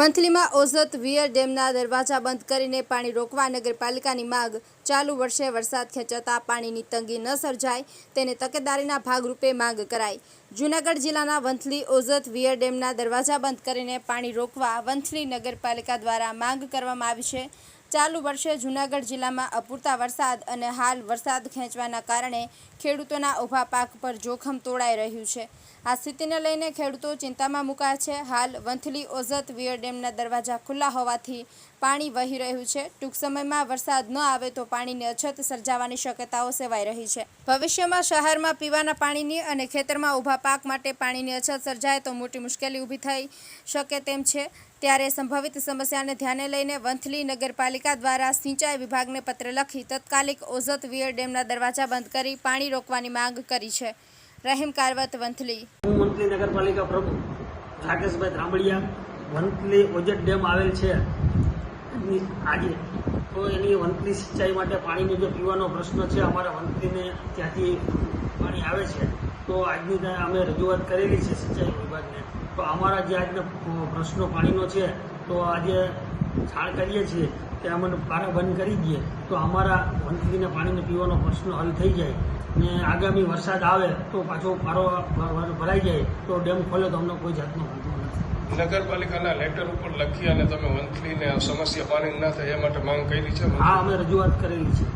વંથલીમાં Ozat wear ડેમના દરવાજા બંધ કરીને પાણી રોકવા નગરપાલિકાની માંગ. ચાલુ વર્ષે વરસાદ ખેંચાતા પાણીની તંગી ન સર્જાય, તેને તકેદારીના ભાગરૂપે માંગ કરાઈ. જૂનાગઢ જિલ્લાના વંથલી ઓઝત વિયર ડેમના દરવાજા બંધ કરીને પાણી રોકવા વંથલી નગરપાલિકા દ્વારા માંગ કરવામાં આવી છે. ચાલુ વર્ષે જૂનાગઢ જિલ્લામાં અપૂરતા વરસાદ અને હાલ વરસાદ ખેંચવાના કારણે ખેડૂતોના ઊભા પાક પર જોખમ તોડાઈ રહ્યું છે. આ સ્થિતિને લઈને ખેડૂતો ચિંતામાં મુકાયા છે. હાલ વંથલી ઓઝત વિયર ડેમના દરવાજા ખુલ્લા હોવાથી પાણી વહી રહ્યું છે. ટૂંક સમયમાં વરસાદ ન આવે તો પાણીની અછત સર્જાવાની શક્યતાઓ સેવાઈ રહી છે. ભવિષ્યમાં શહેરમાં પીવાના પાણીની અને ખેતરમાં ઊભા પાક માટે પાણીની અછત સર્જાય તો મોટી મુશ્કેલી ઊભી થઈ શકે તેમ છે. ત્યારે સંભવિત સમસ્યાને ધ્યાને લઈને વંથલી નગરપાલિકા દ્વારા સિંચાઈ વિભાગને પત્ર લખી તત્કાલિક ઓઝત વિયર ડેમના દરવાજા બંધ કરી પાણી રોકવાની માંગ કરી છે. રહીમ કારવત વંથલી. હું વંથલી નગરપાલિકા પ્રમુખ રાકેશભાઈ ત્રાંબડિયા વંથલી ઓજત ડેમ આવેલ છે. આજે તો એની વંથલી સિંચાઈ માટે પાણીનો જે પીવાનો પ્રશ્ન છે, અમારા વંથલીને ત્યાંથી પાણી આવે છે. તો આજની અમે રજૂઆત કરેલી છે સિંચાઈ વિભાગને. તો અમારા જે આજનો પ્રશ્નો પાણીનો છે તો આજે છાણ કરીએ છીએ કે અમને પારા બંધ કરી દઈએ તો અમારા વંથલીને પાણીને પીવાનો પ્રશ્ન હલ થઈ જાય ને આગામી વરસાદ આવે તો પાછો પારો ભરાઈ જાય તો ડેમ ખોલે તો અમને કોઈ જાતનો વાંધો નથી. નગરપાલિકાના લેટર ઉપર લખી અને તમે વંથલીને સમસ્યા પાણી ના થાય એ માટે માંગ કરી છે? હા અમે રજૂઆત કરેલી છે.